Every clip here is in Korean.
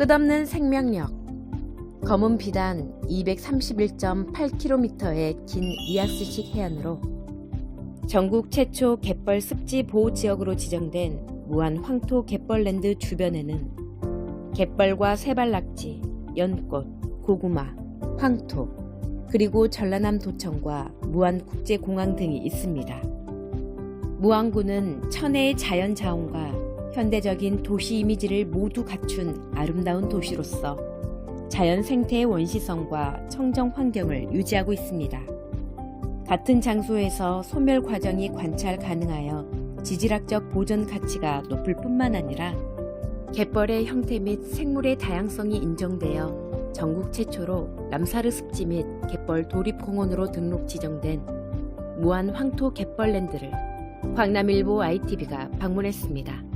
끝없는 생명력. 검은 비단 231.8km의 긴 리아스식 해안으로 전국 최초 갯벌 습지 보호 지역으로 지정된 무안 황토 갯벌랜드 주변에는 갯벌과 세발낙지, 연꽃, 고구마, 황토, 그리고 전라남 도청과 무안국제공항 등이 있습니다. 무안군은 천혜의 자연 자원과 현대적인 도시 이미지를 모두 갖춘 아름다운 도시로서 자연 생태의 원시성과 청정 환경을 유지하고 있습니다. 같은 장소에서 소멸 과정이 관찰 가능하여 지질학적 보존 가치가 높을 뿐만 아니라 갯벌의 형태 및 생물의 다양성이 인정되어 전국 최초로 람사르 습지 및 갯벌 도립공원으로 등록 지정된 무안 황토 갯벌랜드를 광남일보 ITV가 방문했습니다.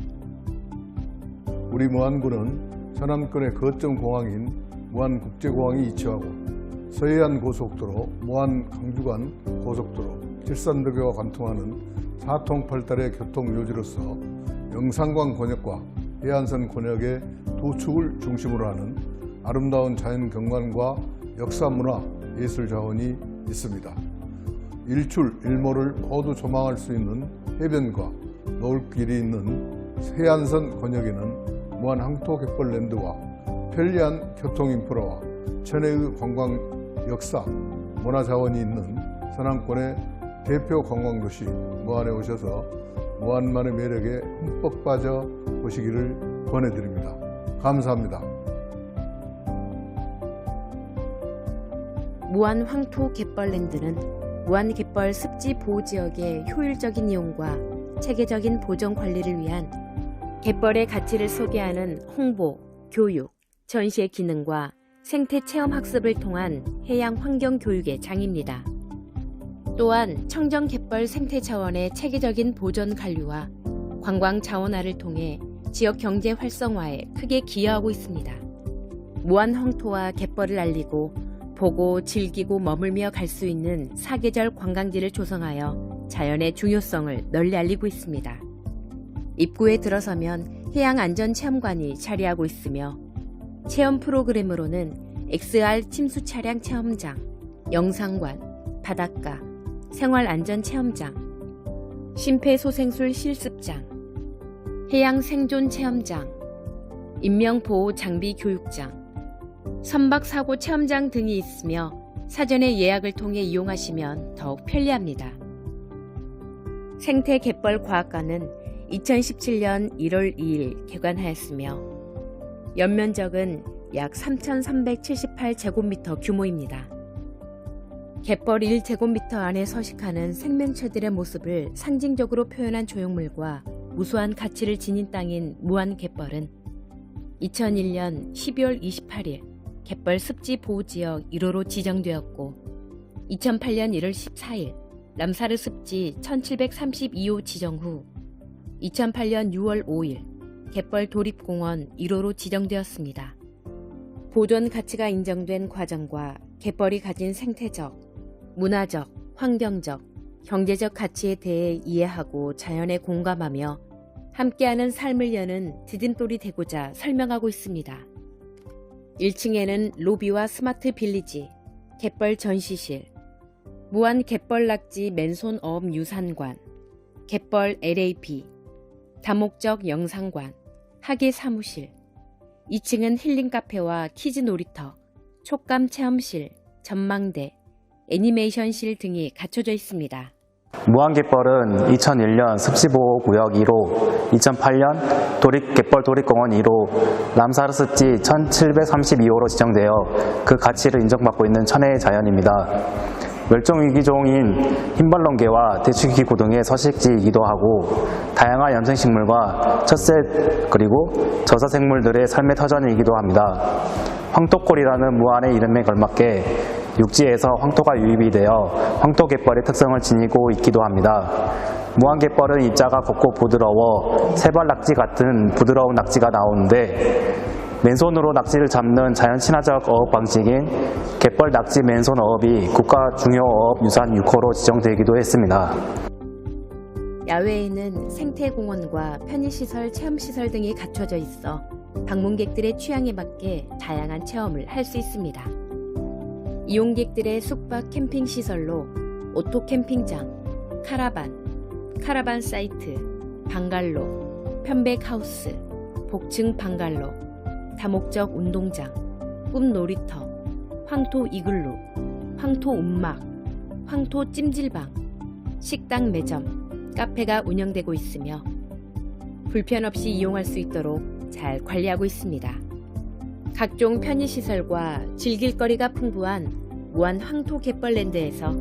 우리 무안군은 서남권의 거점 공항인 무안국제공항이 위치하고 서해안 고속도로, 무안 강주간 고속도로, 질산도교가 관통하는 사통팔달의 교통 요지로서 영산강 권역과 해안선 권역의 도축을 중심으로 하는 아름다운 자연 경관과 역사 문화 예술 자원이 있습니다. 일출 일모를 모두 조망할 수 있는 해변과 노을길이 있는 해안선 권역에는 무한 항토 갯벌랜드와 편리한 교통 인프라와 천혜의 관광 역사, 문화 자원이 있는 서남권의 대표 관광도시 무안에 오셔서 무안만의 매력에 흠뻑 빠져 보시기를 권해드립니다. 감사합니다. 무안 황토 갯벌랜드는 무안 갯벌 습지 보호 지역의 효율적인 이용과 체계적인 보존 관리를 위한 갯벌의 가치를 소개하는 홍보, 교육, 전시의 기능과 생태 체험 학습을 통한 해양 환경 교육의 장입니다. 또한 청정 갯벌 생태 자원의 체계적인 보존 관리와 관광 자원화를 통해 지역 경제 활성화에 크게 기여하고 있습니다. 무한 황토와 갯벌을 알리고 보고 즐기고 머물며 갈 수 있는 사계절 관광지를 조성하여 자연의 중요성을 널리 알리고 있습니다. 입구에 들어서면 해양 안전 체험관이 자리하고 있으며 체험 프로그램으로는 XR 침수 차량 체험장, 영상관, 바닷가, 생활 안전 체험장, 심폐소생술 실습장, 해양 생존 체험장, 인명보호 장비 교육장, 선박사고 체험장 등이 있으며 사전에 예약을 통해 이용하시면 더욱 편리합니다. 생태 갯벌 과학관은 2017년 1월 2일 개관하였으며 연면적은 약 3,378제곱미터 규모입니다. 갯벌 1제곱미터 안에 서식하는 생명체들의 모습을 상징적으로 표현한 조형물과 무수한 가치를 지닌 땅인 무안 갯벌은 2001년 12월 28일 갯벌 습지 보호지역 1호로 지정되었고 2008년 1월 14일 람사르 습지 1732호 지정 후 2008년 6월 5일 갯벌 도립공원 1호로 지정되었습니다. 보존 가치가 인정된 과정과 갯벌이 가진 생태적, 문화적, 환경적, 경제적 가치에 대해 이해하고 자연에 공감하며 함께하는 삶을 여는 디딤돌이 되고자 설명하고 있습니다. 1층에는 로비와 스마트 빌리지, 갯벌 전시실, 무한 갯벌 낙지 맨손 어업 유산관, 갯벌 LAP, 다목적 영상관, 학예 사무실, 2층은 힐링 카페와 키즈 놀이터, 촉감 체험실, 전망대, 애니메이션실 등이 갖춰져 있습니다. 무한갯벌은 2001년 습지보호구역 1호, 2008년 도립 갯벌 도립공원 1호, 람사르 습지 1732호로 지정되어 그 가치를 인정받고 있는 천혜의 자연입니다. 멸종위기종인 흰발렁개와 대추기구 등의 서식지이기도 하고 다양한 얌생식물과 첫셋 그리고 저사생물들의 삶의 터전이기도 합니다. 황토골이라는 무안의 이름에 걸맞게 육지에서 황토가 유입이 되어 황토갯벌의 특성을 지니고 있기도 합니다. 무한갯벌은 입자가 곱고 부드러워 세발낙지 같은 부드러운 낙지가 나오는데 맨손으로 낙지를 잡는 자연 친화적 어업 방식인 갯벌 낙지 맨손 어업이 국가 중요 어업 유산 6호로 지정되기도 했습니다. 야외에는 생태공원과 편의시설, 체험시설 등이 갖춰져 있어 방문객들의 취향에 맞게 다양한 체험을 할 수 있습니다. 이용객들의 숙박 캠핑 시설로 오토 캠핑장, 카라반, 카라반 사이트, 방갈로, 편백하우스, 복층 방갈로, 다목적 운동장, 꿈 놀이터, 황토 이글루, 황토 움막, 황토 찜질방, 식당 매점, 카페가 운영되고 있으며 불편 없이 이용할 수 있도록 잘 관리하고 있습니다. 각종 편의시설과 즐길 거리가 풍부한 무한 황토 갯벌랜드에서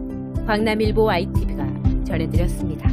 광남일보 ITV가 전해드렸습니다.